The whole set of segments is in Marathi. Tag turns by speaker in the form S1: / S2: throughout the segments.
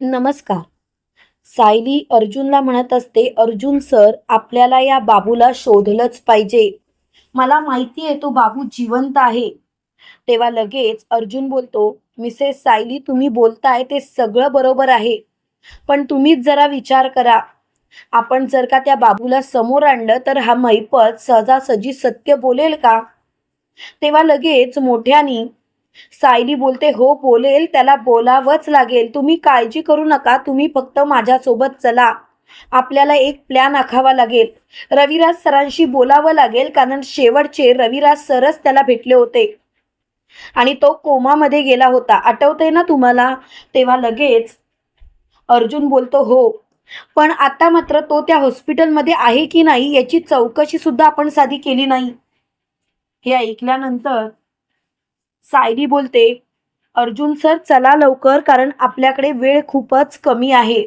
S1: नमस्कार. सायली अर्जुनला म्हणत असते अर्जुन सर आपल्याला या बाबूला शोधलंच पाहिजे. मला माहिती आहे तो बाबू जिवंत आहे. तेव्हा लगेच अर्जुन बोलतो मिसेस सायली तुम्ही बोलताय ते सगळं बरोबर आहे. पण तुम्हीच जरा विचार करा. आपण जर का त्या बाबूला समोर आणलं तर हा मैपत सहजासहजी सत्य बोलेल का? तेव्हा लगेच मोठ्यानी सायली बोलते हो बोलेल त्याला बोलावंच लागेल. तुम्ही काळजी करू नका तुम्ही फक्त माझ्यासोबत चला. आपल्याला एक प्लॅन आखावा लागेल. रविराज सरांशी बोलावं लागेल कारण शेवटचे रविराज सरच त्याला भेटले होते. आणि तो कोमामध्ये गेला होता. आठवतंय ना तुम्हाला? तेव्हा लगेच अर्जुन बोलतो हो पण आता मात्र तो त्या हॉस्पिटलमध्ये आहे की नाही याची चौकशी सुद्धा आपण साधी केली नाही. हे ऐकल्यानंतर सायली बोलते अर्जुन सर चला लवकर कारण आपल्याकडे वेळ खूपच कमी आहे.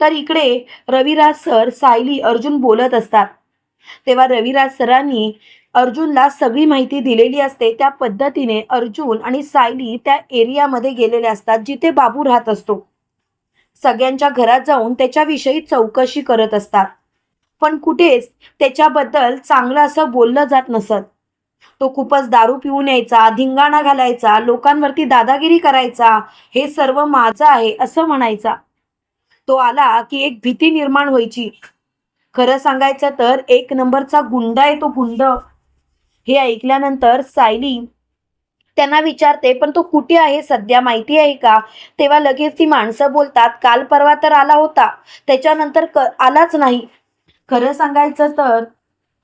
S1: तर इकडे रविराज सर सायली अर्जुन बोलत असतात. तेव्हा रविराज सरांनी अर्जुनला सगळी माहिती दिलेली असते. त्या पद्धतीने अर्जुन आणि सायली त्या एरियामध्ये गेलेले असतात जिथे बाबू राहत असतो. सगळ्यांच्या घरात जाऊन त्याच्याविषयी चौकशी करत असतात. पण कुठेच त्याच्याबद्दल चांगलं असं बोललं जात नसत. तो खूपच दारू पिऊन यायचा धिंगाणा घालायचा लोकांवरती दादागिरी करायचा हे सर्व माझं आहे असं म्हणायचा. तो आला की एक भीती निर्माण व्हायची. खरं सांगायचं तर एक नंबरचा गुंड आहे तो गुंड. हे ऐकल्यानंतर सायली त्यांना विचारते पण तो कुठे आहे? सध्या माहिती आहे का? तेव्हा लगेच ती माणसं बोलतात काल परवा तर आला होता. त्याच्यानंतर आलाच नाही. खरं सांगायचं तर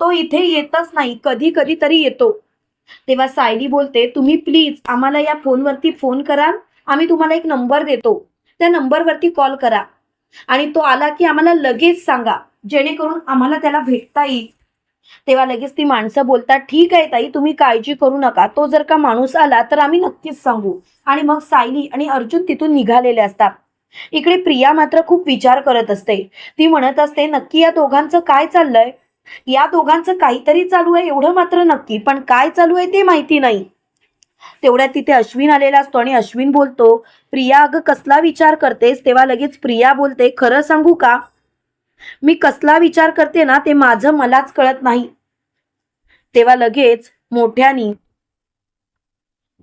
S1: तो इथे येतच नाही कधी कधी तरी येतो. तेव्हा सायली बोलते तुम्ही प्लीज आम्हाला या फोनवरती फोन करा आम्ही तुम्हाला एक नंबर देतो. त्या नंबरवरती कॉल करा. आणि तो आला की आम्हाला लगेच सांगा जेणेकरून आम्हाला त्याला भेटता येईल. तेव्हा लगेच ती माणसं बोलतात ठीक आहे ताई तुम्ही काळजी करू नका. तो जर का माणूस आला तर आम्ही नक्कीच सांगू. आणि मग सायली आणि अर्जुन तिथून निघालेले असतात. इकडे प्रिया मात्र खूप विचार करत असते. ती म्हणत असते नक्की या दोघांचं काय चाललंय? या दोघांचं काहीतरी चालू आहे एवढं मात्र नक्की पण काय चालू आहे ते माहिती नाही. तेवढ्यात तिथे अश्विन आलेला असतो आणि अश्विन बोलतो प्रिया अगं कसला विचार करतेस? तेव्हा लगेच प्रिया बोलते खरं सांगू का? मी कसला विचार करते ना ते माझं मलाच कळत नाही. तेव्हा लगेच मोठ्यानी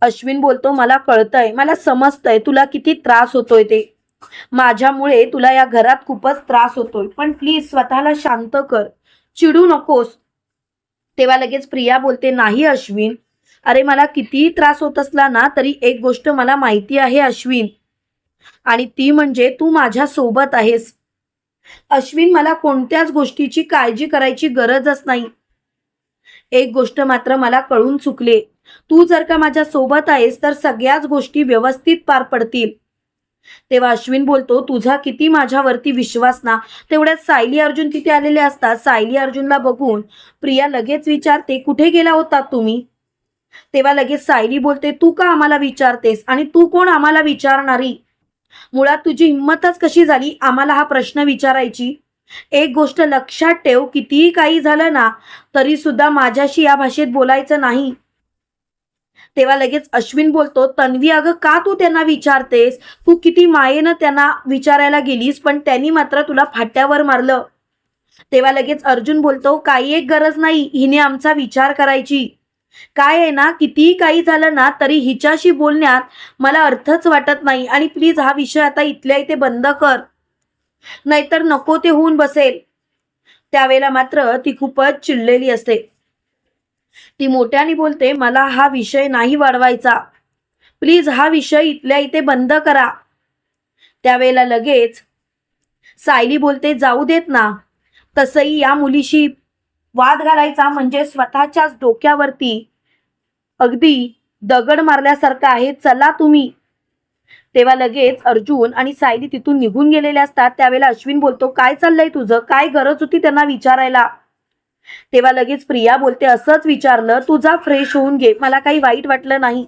S1: अश्विन बोलतो मला कळतंय मला समजतंय तुला किती त्रास होतोय ते. माझ्यामुळे तुला या घरात खूपच त्रास होतोय. पण प्लीज स्वतःला शांत कर. चिडू नकोस. तेव्हा लगेच प्रिया बोलते नाही अश्विन. अरे मला कितीही त्रास होत असला ना तरी एक गोष्ट मला माहिती आहे अश्विन. आणि ती म्हणजे तू माझ्या सोबत आहेस. अश्विन मला कोणत्याच गोष्टीची काळजी करायची गरजच नाही. एक गोष्ट मात्र मला कळून चुकले. तू जर का माझ्या सोबत आहेस तर सगळ्याच गोष्टी व्यवस्थित पार पडतील. तेव्हा अश्विन बोलतो तुझा किती माझ्यावरती विश्वास ना? तेवढ्यात सायली अर्जुन तिथे आलेले असतात. सायली अर्जुनला बघून प्रिया लगेच विचारते कुठे गेला होता तुम्ही? तेव्हा लगेच सायली बोलते तू का आम्हाला विचारतेस आणि तू कोण आम्हाला विचारणारी? मुळात तुझी हिंमतच कशी झाली आम्हाला हा प्रश्न विचारायची? एक गोष्ट लक्षात ठेव कितीही काही झालं ना तरी सुद्धा माझ्याशी या भाषेत बोलायचं नाही. तेव्हा लगेच अश्विन बोलतो तन्वी अगं का तू त्यांना विचारतेस? तू किती मायेनं त्यांना विचारायला गेलीस पण त्यांनी मात्र तुला फाट्यावर मारलं. तेव्हा लगेच अर्जुन बोलतो काही एक गरज नाही हिने आमचा विचार करायची. काय आहे ना कितीही काही झालं ना तरी हिच्याशी बोलण्यात मला अर्थच वाटत नाही आणि प्लीज हा विषय आता इथल्या इथे बंद कर. नाहीतर नको ते होऊन बसेल. त्यावेळेला मात्र ती खूपच चिडलेली असते. ती मोठ्याने बोलते मला हा विषय नाही वाढवायचा. प्लीज हा विषय इथल्या इथे बंद करा. त्यावेळेला लगेच सायली बोलते जाऊ देत ना. तसंही या मुलीशी वाद घालायचा म्हणजे स्वतःच्याच डोक्यावरती अगदी दगड मारल्यासारखं आहे चला तुम्ही. तेव्हा लगेच अर्जुन आणि सायली तिथून निघून गेलेले असतात. त्यावेळेला अश्विन बोलतो काय चाललंय तुझं? काय गरज होती त्यांना विचारायला? तेव्हा लगेच प्रिया बोलते असंच विचारलं तुझा फ्रेश होऊन घे. मला काही वाईट वाटलं नाही.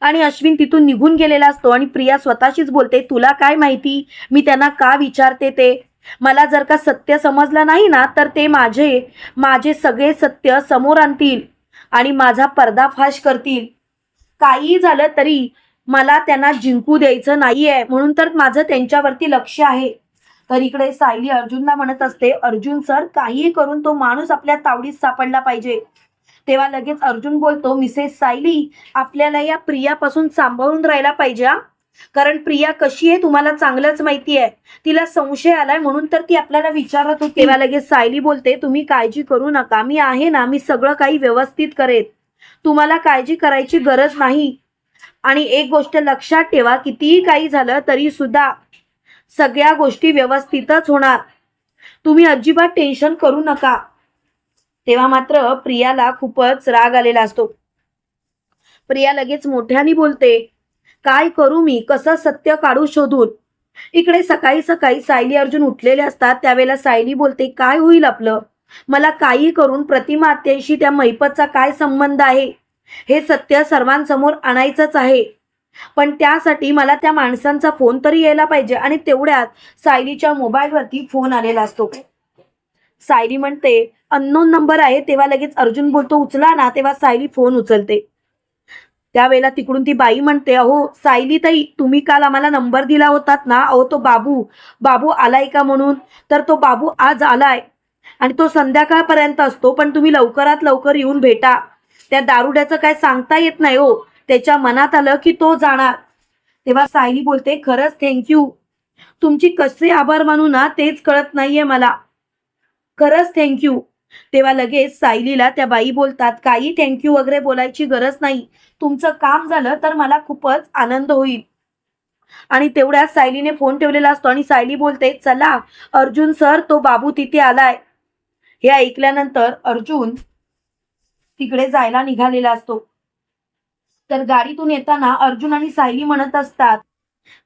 S1: आणि अश्विन तिथून निघून गेलेला असतो आणि प्रिया स्वतःशीच बोलते तुला काय माहिती? मी त्यांना का विचारते ते? मला जर का सत्य समजलं नाही ना तर ते माझे माझे सगळे सत्य समोर आणतील आणि माझा पर्दाफाश करतील. काहीही झालं तरी मला त्यांना जिंकू द्यायचं नाहीये. म्हणून तर माझं त्यांच्यावरती लक्ष आहे. तर इकडे सायली अर्जुनला म्हणत असते अर्जुन सर काहीही करून तो माणूस आपल्या तावडीत सापडला पाहिजे. तेव्हा लगेच अर्जुन बोलतो मिसेस सायली आपल्याला या प्रियापासून सांभाळून राहायला पाहिजे कारण प्रिया कशी आहे तुम्हाला चांगलंच माहिती आहे. तिला संशय आलाय म्हणून तर ती आपल्याला विचारत होती. तेव्हा लगेच सायली बोलते तुम्ही काळजी करू नका. मी आहे ना मी सगळं काही व्यवस्थित करेन. तुम्हाला काळजी करायची गरज नाही. आणि एक गोष्ट लक्षात ठेवा कितीही काही झालं तरी सुद्धा सगळ्या गोष्टी व्यवस्थितच होणार. तुम्ही अजिबात टेन्शन करू नका. तेव्हा मात्र प्रियाला खूपच राग आलेला असतो. प्रिया लगेच मोठ्याने बोलते काय करू मी? कसं सत्य काढू शोधून? इकडे सकाळी सकाळी सायली अर्जुन उठलेले असतात. त्यावेळेला सायली बोलते काय होईल आपलं? मला काही करून प्रतिमा आत्याशी त्या मैपतचा काय संबंध आहे? हे सत्य सर्वांसमोर आणायचंच आहे. पण त्यासाठी मला त्या माणसांचा फोन तरी यायला पाहिजे आणि तेवढ्यात सायलीच्या मोबाईलवरती फोन आलेला असतो. सायली म्हणते अननोन नंबर आहे तेव्हा लगेच अर्जुन बोलतो उचला ना तेव्हा सायली फोन उचलते. त्यावेळेला तिकडून ती बाई म्हणते अहो सायली ताई तुम्ही काल आम्हाला नंबर दिला होतात ना? अहो तो बाबू बाबू आलाय का म्हणून? तर तो बाबू आज आलाय आणि तो संध्याकाळपर्यंत असतो पण तुम्ही लवकरात लवकर येऊन भेटा. त्या दारुड्याचं काय सांगता येत नाही हो. त्याच्या मनात आलं की तो जाणार. तेव्हा सायली बोलते खरंच थँक्यू तुमची कसे आभार मानू ना तेच कळत नाहीये मला. खरंच थँक्यू तेव्हा लगेच सायलीला त्या बाई बोलतात काही थँक्यू वगैरे बोलायची गरज नाही. तुमचं काम झालं तर मला खूपच आनंद होईल. आणि तेवढ्या सायलीने फोन ठेवलेला असतो आणि सायली बोलते चला अर्जुन सर तो बाबू तिथे आलाय. हे ऐकल्यानंतर अर्जुन तिकडे जायला निघालेला असतो. तर गाडीतून येताना अर्जुन आणि सायली म्हणत असतात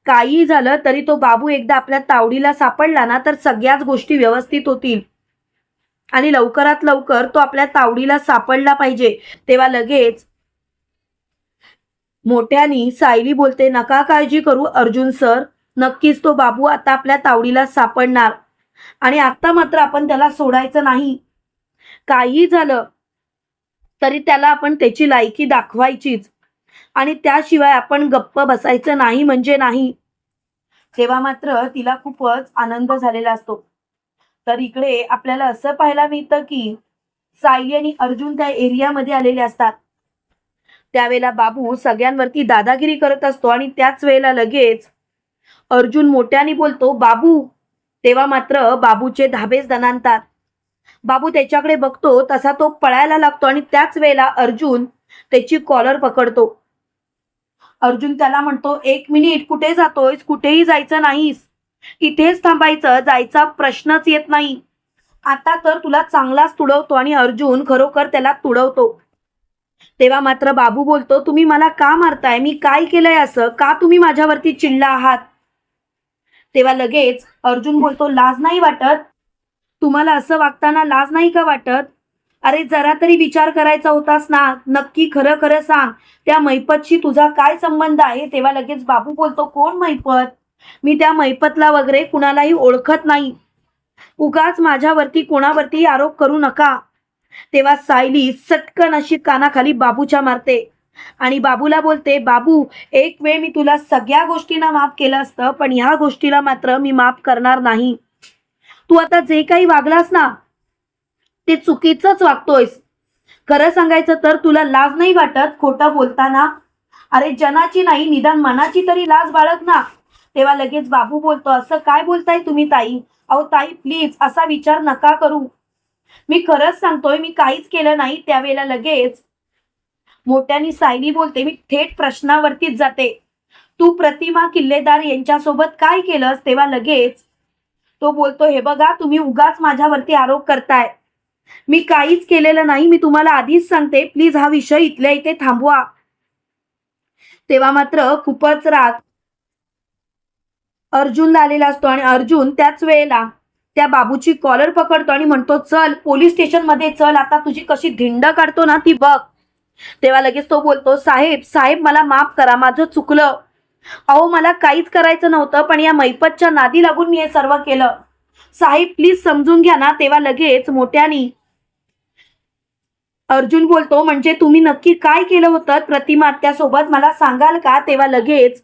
S1: काही झालं तरी तो बाबू एकदा आपल्या तावडीला सापडला ना तर सगळ्याच गोष्टी व्यवस्थित होतील. आणि लवकरात लवकर तो आपल्या तावडीला सापडला पाहिजे. तेव्हा लगेच मोठ्यानी सायली बोलते नका काळजी करू अर्जुन सर नक्कीच तो बाबू आता आपल्या तावडीला सापडणार. आणि आता मात्र आपण त्याला सोडायचं नाही. काही झालं तरी त्याला आपण त्याची लायकी दाखवायचीच. आणि त्याशिवाय आपण गप्प बसायचं नाही म्हणजे नाही. तेव्हा मात्र तिला खूपच आनंद झालेला असतो. तर इकडे आपल्याला असं पाहायला मिळतं की सायली आणि अर्जुन त्या एरियामध्ये आलेले असतात. त्यावेळेला बाबू सगळ्यांवरती दादागिरी करत असतो आणि त्याच वेळेला लगेच अर्जुन मोठ्याने बोलतो बाबू. तेव्हा मात्र बाबूचे धाबेच दणानतात बाबू त्याच्याकडे बघतो तसा तो पळायला लागतो आणि त्याच वेळेला अर्जुन त्याची कॉलर पकडतो. अर्जुन त्याला म्हणतो एक मिनिट कुठे जातोयस? कुठेही जायचं नाहीस. इथेच थांबायचं जायचा प्रश्नच येत नाही. आता तर तुला चांगलाच तुडवतो आणि अर्जुन खरोखर त्याला तुडवतो. तेव्हा मात्र बाबू बोलतो तुम्ही मला का मारताय? मी काय केलंय असं? का तुम्ही माझ्यावरती चिडला आहात? तेव्हा लगेच अर्जुन बोलतो लाज नाही वाटत? तुम्हाला असं वागताना लाज नाही का वाटत? अरे जरा तरी विचार करायचा होतास ना. नक्की खरं खरं सांग. त्या मैपतशी तुझा काय संबंध आहे? तेव्हा लगेच बाबू बोलतो कोण मैपत? मी त्या मैपतला वगैरे कुणालाही ओळखत नाही. उगाच माझ्यावरती कोणावरती आरोप करू नका. तेव्हा सायली सटकन अशी कानाखाली बाबूच्या मारते. आणि बाबूला बोलते बाबू एक वेळ मी तुला सगळ्या गोष्टींना माफ केलं असतं पण ह्या गोष्टीला मात्र मी माफ करणार नाही. तू आता जे काही वागलास ना ते चुकीचंच वागतोयस. खरं सांगायचं तर तुला लाज नाही वाटत खोटं बोलताना? अरे जनाची नाही निदान मनाची तरी लाज बाळग ना. तेव्हा लगेच बाबू बोलतो असं काय बोलताय तुम्ही ताई? अहो ताई प्लीज असा विचार नका करू. मी खरंच सांगतोय मी काहीच केलं नाही त्यावेळेला लगेच मोठ्यानी सायली बोलते मी थेट प्रश्नावरतीच जाते. तू प्रतिमा किल्लेदार यांच्यासोबत काय केलंस? तेव्हा लगेच तो बोलतो हे बघा तुम्ही उगाच माझ्यावरती आरोप करताय. मी काहीच केलेलं नाही मी तुम्हाला आधीच सांगते. प्लीज हा विषय इथल्या इथे थांबवा. तेव्हा मात्र खूपच राग अर्जुनला आलेला असतो आणि अर्जुन त्याच वेळेला त्या बाबूची कॉलर पकडतो आणि म्हणतो चल पोलीस स्टेशनमध्ये चल आता तुझी कशी धिंड काढतो ना ती बघ. तेव्हा लगेच तो बोलतो साहेब साहेब मला माफ करा माझं चुकलं. अहो मला काहीच करायचं नव्हतं पण या मैपतच्या नादी लागून मी हे सर्व केलं. साहेब प्लीज समजून घ्या ना तेव्हा लगेच मोठ्यानी अर्जुन बोलतो म्हणजे तुम्ही नक्की काय केलं होतं? प्रतिमा त्यासोबत मला सांगाल का? तेव्हा लगेच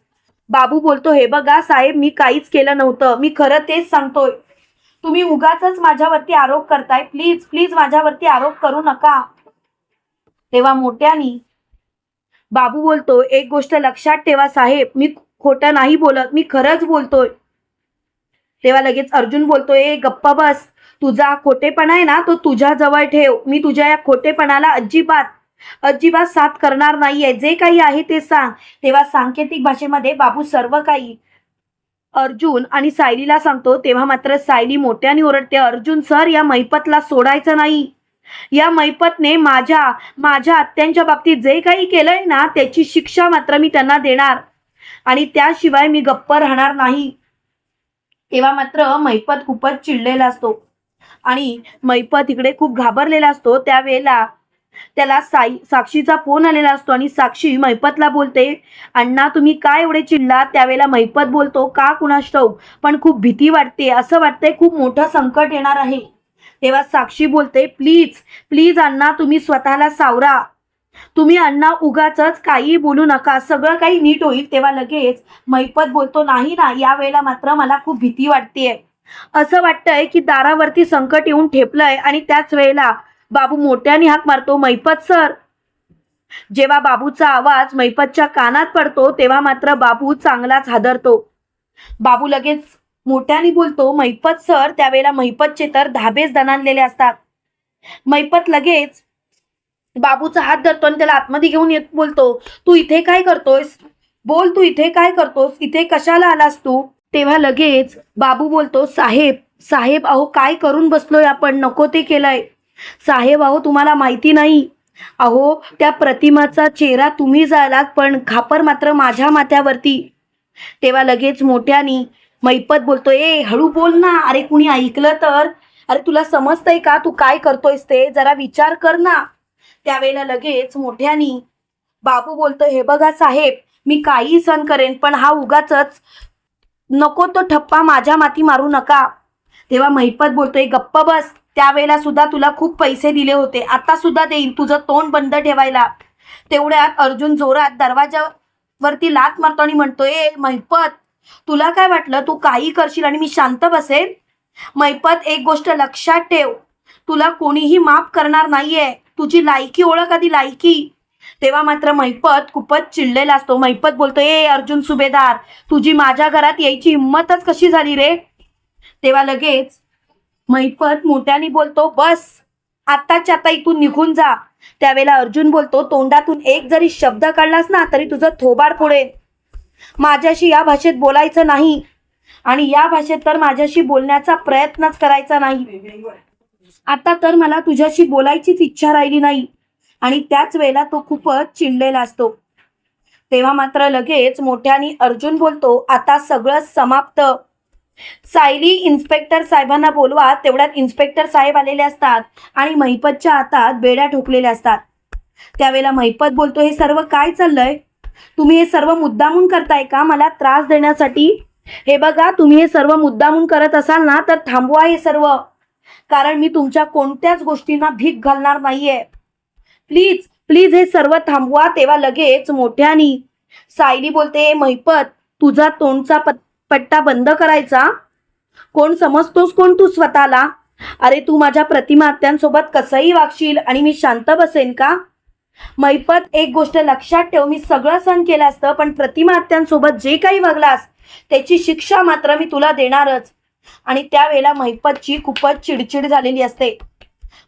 S1: बाबू बोलतो हे बघा साहेब मी काहीच केलं नव्हतं. मी खरं तेच सांगतोय. तुम्ही उगाच माझ्यावरती आरोप करताय. प्लीज प्लीज माझ्यावरती आरोप करू नका. तेव्हा मोठ्यानी बाबू बोलतो एक गोष्ट लक्षात ठेवा साहेब. मी खोटं नाही बोलत. मी खरंच बोलतोय. तेव्हा लगेच अर्जुन बोलतोय "ए, गप्पा बस. तुझा खोटेपणा आहे ना तो तुझ्या जवळ ठेव. मी तुझ्या या खोटेपणाला अजिबात अजिबात साथ करणार नाहीये. जे काही आहे ते सांग. तेव्हा सांकेतिक भाषेमध्ये बाबू सर्व काही. अर्जुन आणि सायलीला सांगतो तेव्हा मात्र सायली मोठ्याने ओरडते अर्जुन सर या मैपतला सोडायचं नाही. या मैपतने माझ्या माझ्या आत्यांच्या बाबतीत जे काही केलंय ना त्याची शिक्षा मात्र मी त्यांना देणार. आणि त्याशिवाय मी गप्प राहणार नाही. तेव्हा मात्र मैपत खूपच चिडलेला असतो. आणि मैपत इकडे खूप घाबरलेला असतो. त्यावेळेला त्याला साई साक्षीचा फोन आलेला असतो आणि साक्षी मैपतला बोलते अण्णा तुम्ही काय एवढे चिडला त्यावेळेला मैपत बोलतो का कुणास ठाऊक पण खूप भीती वाटते. असं वाटतंय खूप मोठं संकट येणार आहे. तेव्हा साक्षी बोलते प्लीज प्लीज अण्णा तुम्ही स्वतःला सावरा. तुम्ही अण्णा उगाच काही बोलू नका. सगळं काही नीट होईल तेव्हा लगेच. मैपत बोलतो नाही ना यावेळेला मात्र मला खूप भीती वाटतेय. असं वाटतंय की दारावरती संकट येऊन ठेपलंय आणि त्याच वेळेला बाबू मोठ्याने हाक मारतो मैपत सर. जेव्हा बाबूचा आवाज मैपतच्या कानात पडतो तेव्हा मात्र बाबू चांगलाच हादरतो. बाबू लगेच मोठ्याने बोलतो मैपत सर त्यावेळेला मैपतचे तर धाबेच दणानलेले असतात. मैपत लगेच बाबूचा हात धरतो आणि त्याला आतमध्ये घेऊन येत बोलतो तू इथे काय करतोयस? बोल तू इथे काय करतोस? इथे कशाला आलास तू? तेव्हा लगेच बाबू बोलतो साहेब साहेब अहो काय करून बसलोय आपण? नको ते केलंय. साहेब अहो तुम्हाला माहिती नाही. अहो त्या प्रतिमाचा चेहरा तुम्ही जालात पण खापर मात्र माझ्या माथ्यावरती. तेव्हा लगेच मोठ्यानी मैपत बोलतो ए हळू बोल ना. अरे कुणी ऐकलं तर? अरे तुला समजतंय का? तू काय करतोयस ते? जरा विचार कर ना. त्यावेळेला लगेच मोठ्यानी बाबू बोलतो हे बघा साहेब मी काही सण करेन पण हा उगाच नको तो ठप्पा माझ्या माती मारू नका. तेव्हा महिपत बोलतोय गप्प बस त्यावेळेला सुद्धा तुला खूप पैसे दिले होते आता सुद्धा देईन तुझं तोंड बंद ठेवायला. तेवढ्यात अर्जुन जोरात दरवाजावरती लात मारतो आणि म्हणतोय "ए, महिपत तुला काय वाटलं? तू काही करशील आणि मी शांत बसेन? महिपत एक गोष्ट लक्षात ठेव तुला कोणीही माफ करणार नाहीये तुझी लायकी ओळख आधी लायकी. तेव्हा मात्र मैपत खूपच चिडलेला असतो. मैपत बोलतो ए अर्जुन सुभेदार तुझी माझ्या घरात यायची हिंमतच कशी झाली रे? तेव्हा लगेच मैपत मोठ्याने बोलतो बस आत्ताच्या आता इथून निघून जा. त्यावेळेला अर्जुन बोलतो तोंडातून एक जरी शब्द काढलास ना तरी तुझं थोबाड पुढे माझ्याशी या भाषेत बोलायचं नाही आणि या भाषेत तर माझ्याशी बोलण्याचा प्रयत्नच करायचा नाही. आता तर मला तुझ्याशी बोलायचीच इच्छा राहिली नाही. आणि त्याच वेळेला तो खूपच चिडलेला असतो. तेव्हा मात्र लगेच मोठ्याने अर्जुन बोलतो आता सगळं समाप्त. सायली इन्स्पेक्टर साहेबांना बोलवा तेवढ्यात इन्स्पेक्टर साहेब आलेले असतात आणि महिपतच्या हातात बेड्या ठोकलेल्या असतात. त्यावेळेला महिपत बोलतो हे सर्व काय चाललंय? तुम्ही हे सर्व मुद्दामून करताय का? मला त्रास देण्यासाठी. हे बघा तुम्ही हे सर्व मुद्दामून करत असाल ना तर थांबवा हे सर्व. कारण मी तुमच्या कोणत्याच गोष्टींना भीक घालणार नाहीये. प्लीज प्लीज हे सर्व थांबवा तेव्हा लगेच मोठ्यानी. सायली बोलते मैपत तुझा तोंडचा पट्टा बंद करायचा? कोण समजतोस कोण तू स्वतःला? अरे तू माझ्या प्रतिमात्यांसोबत कसंही वागशील आणि मी शांत बसेन का? मैपत एक गोष्ट लक्षात ठेव मी सगळं सण केलं असतं पण प्रतिमात्यांसोबत जे काही वागलास त्याची शिक्षा मात्र मी तुला देणारच. आणि त्यावेळेला मैपतची खूपच चिडचिड झालेली असते.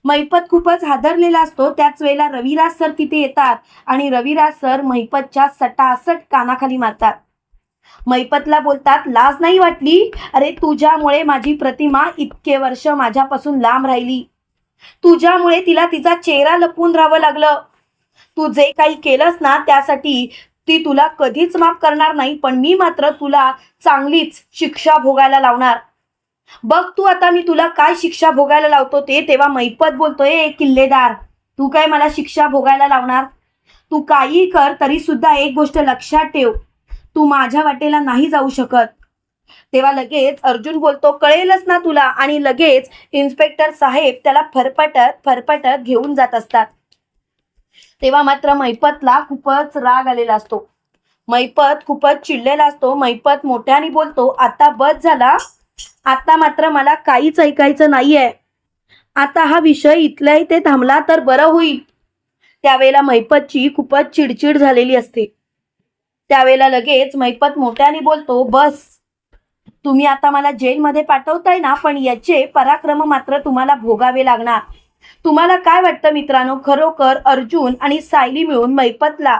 S1: मैपत खूपच हादरलेला असतो. त्याच वेळेला रविराज सर तिथे येतात आणि रविराज सर मैपतच्या सटासट कानाखाली मारतात. मैपतला बोलतात लाज नाही वाटली? अरे तुझ्यामुळे माझी प्रतिमा इतके वर्ष माझ्यापासून लांब राहिली. तुझ्यामुळे तिला तिचा चेहरा लपवून राहावं लागलं. तू जे काही केलंस ना त्यासाठी ती तुला कधीच माफ करणार नाही पण मी मात्र तुला चांगलीच शिक्षा भोगायला लावणार. बघ तू आता मी तुला काय शिक्षा भोगायला लावतो ते तेव्हा मैपत बोलतोय किल्लेदार. तू काय मला शिक्षा भोगायला लावणार? तू काही कर तरी सुद्धा एक गोष्ट लक्षात ठेव. तू माझ्या वाटेला नाही जाऊ शकत. तेव्हा लगेच अर्जुन बोलतो कळेलच ना तुला. आणि लगेच इन्स्पेक्टर साहेब त्याला फरफटत फरफटत घेऊन जात असतात. तेव्हा मात्र मैपतला खूपच राग आलेला असतो. मैपत खूपच चिडलेला असतो. मैपत मोठ्याने बोलतो आता बस झाला. आता मात्र मला काहीच ऐकायचं नाहीये. आता हा विषय इथल्या इथे थांबला तर बरं होईल. त्यावेळेला मैपतची खूपच चिडचिड झालेली असते. त्यावेळेला लगेच मैपत मोठ्याने बोलतो बस. तुम्ही आता मला जेलमध्ये पाठवताय ना पण याचे पराक्रम मात्र तुम्हाला भोगावे लागणार. तुम्हाला काय वाटतं मित्रांनो? खरोखर अर्जुन आणि सायली मिळून मैपतला